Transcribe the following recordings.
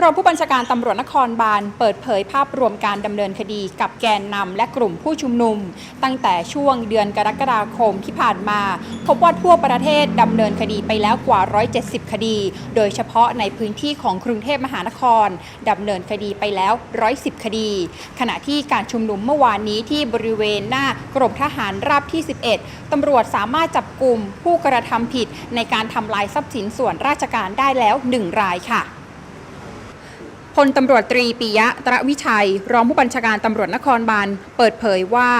รองผู้บัญชาการตำรวจนครบาลเปิดเผยภาพรวมการดำเนินคดีกับแกนนำและกลุ่มผู้ชุมนุม ตั้งแต่ช่วงเดือนกรกฎาคมที่ผ่านมา พบว่าทั่วประเทศดำเนินคดีไปแล้วกว่า 170 คดี โดยเฉพาะในพื้นที่ของกรุงเทพมหานครดำเนินคดีไปแล้ว 110 คดี ขณะที่การชุมนุมเมื่อวานนี้ที่บริเวณหน้ากรมทหารราบที่ 11ตำรวจสามารถจับกลุ่มผู้กระทำผิดในการทำลายทรัพย์สินส่วนราชการได้แล้ว 1 รายค่ะ พลตำรวจตรีปิยะตระวิชัย รองผู้บัญชาการตำรวจนครบาลเปิดเผยว่า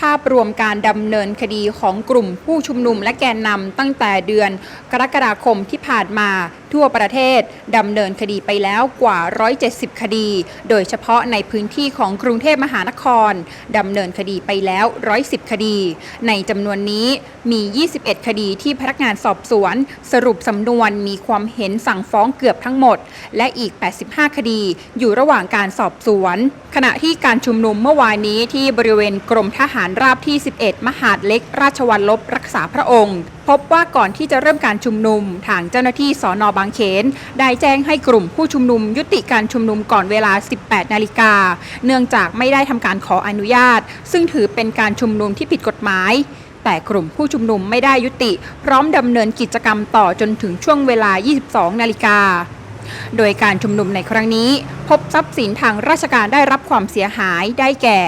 ภาพรวมการดำเนินคดีของกลุ่มผู้ชุมนุมและแกนนำตั้งแต่เดือนกรกฎาคมที่ผ่านมา ทั่วประเทศดำเนินคดีไปแล้วกว่า 170 คดี โดยเฉพาะในพื้นที่ของกรุงเทพมหานครดำเนินคดีไปแล้ว 110 คดี ในจำนวนนี้มี 21 คดีที่พนักงานสอบสวน สรุปสำนวนมีความเห็นสั่งฟ้องเกือบทั้งหมด และอีก 85 คดีอยู่ระหว่างการสอบสวน ขณะที่การชุมนุมเมื่อวานนี้ที่บริเวณกรมทหารราบที่ 11 มหาดเล็ก ราชวัลลบรักษาพระองค์พบว่าก่อนที่จะเริ่มการชุมนุม ทางเจ้าหน้าที่สอนอบางเขน ได้แจ้งให้กลุ่มผู้ชุมนุม ยุติการชุมนุมก่อนเวลา 18 นาฬิกา เนื่องจากไม่ได้ทำการขออนุญาต ซึ่งถือเป็นการชุมนุมที่ผิดกฎหมาย แต่กลุ่มผู้ชุมนุมไม่ได้ยุติ พร้อมดำเนินกิจกรรมต่อจนถึงช่วงเวลา 22 นาฬิกาโดยการชุมนุมในครั้งนี้ พบทรัพย์สินทางราชการได้รับความเสียหายได้แก่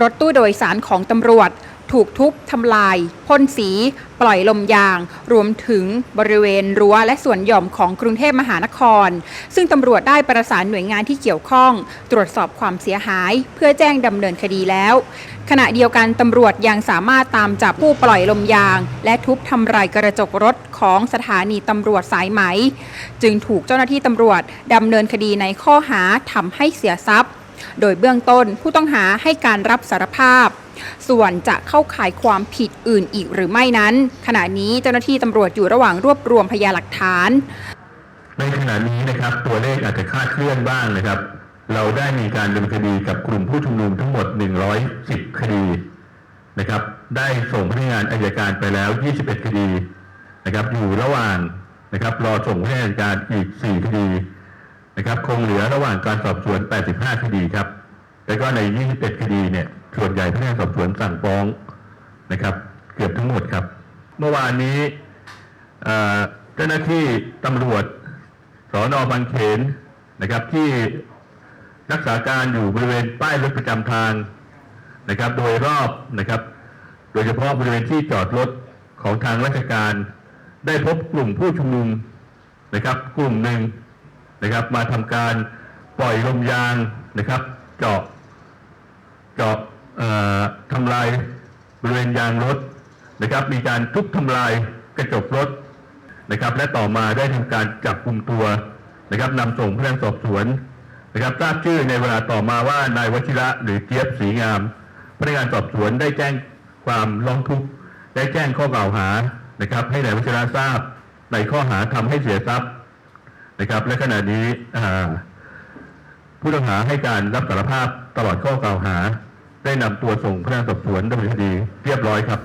รถตู้โดยสารของตำรวจ ถูกทุบทำลายพ่นสี ปล่อยลมยาง รวมถึงบริเวณรั้วและส่วนหย่อมของกรุงเทพมหานคร ซึ่งตำรวจได้ประสานหน่วยงานที่เกี่ยวข้อง ตรวจสอบความเสียหาย เพื่อแจ้งดำเนินคดีแล้ว ขณะเดียวกันตำรวจยังสามารถตามจับผู้ปล่อยลมยาง และทุบทำลายกระจกรถของสถานีตำรวจสายไหม จึงถูกเจ้าหน้าที่ตำรวจดำเนินคดีในข้อหาทำให้เสียทรัพย์ โดยเบื้องต้นผู้ต้องหาให้การรับสารภาพ ส่วนจะเข้าข่ายความผิดอื่นอีกหรือไม่นั้น ขณะนี้เจ้าหน้าที่ตำรวจอยู่ระหว่างรวบรวมพยานหลักฐาน ในขณะนี้นะครับตัวเลขอาจจะคาดเคลื่อนบ้างนะครับ เราได้มีการดำเนินคดีกับกลุ่มผู้ชุมนุมทั้งหมด 110 คดีนะครับ ได้ส่งพนักงานอายการไปแล้ว 21 คดีนะครับ อยู่ระหว่างนะครับรอส่งพนักงานอัยการอีก 4 คดีนะครับ คงเหลือระหว่างการสอบสวน 85 คดีครับ แล้วก็ใน 21 คดีเนี่ย ส่วนใหญ่พนักงานสอบสวนสั่งฟ้องนะครับ เกือบทั้งหมดครับ เมื่อวานนี้เจ้าหน้าที่ตำรวจสอนอบางเขนนะครับที่รักษาการอยู่บริเวณป้ายรถประจำทางนะครับ โดยรอบนะครับ โดยเฉพาะบริเวณที่จอดรถของทางราชการ ได้พบกลุ่มผู้ชุมนุมนะครับ กลุ่มหนึ่งนะครับ มาทำการปล่อยลมยางนะครับ เจาะเจาะ ทำลายบริเวณยางรถนะครับ มีการทุบทำลายกระจกรถนะครับ และต่อมาได้ทำการจับกลุ่มตัวนะครับนำส่งพนักงานสอบสวนนะครับทราบชื่อในเวลาต่อมาว่านายวชิระหรือเจี๊ยบศรีงามพนักงานสอบสวนได้แจ้งความร้องทุกข์ได้แจ้งข้อกล่าวหานะครับ ให้นายวชิระทราบในข้อหาทำให้เสียทรัพย์นะครับ และขณะนี้ผู้ต้องหาให้การรับสารภาพตลอดข้อกล่าวหา ได้นำตัวส่งพนักงานสอบสวนดำเนินคดีเรียบร้อยครับ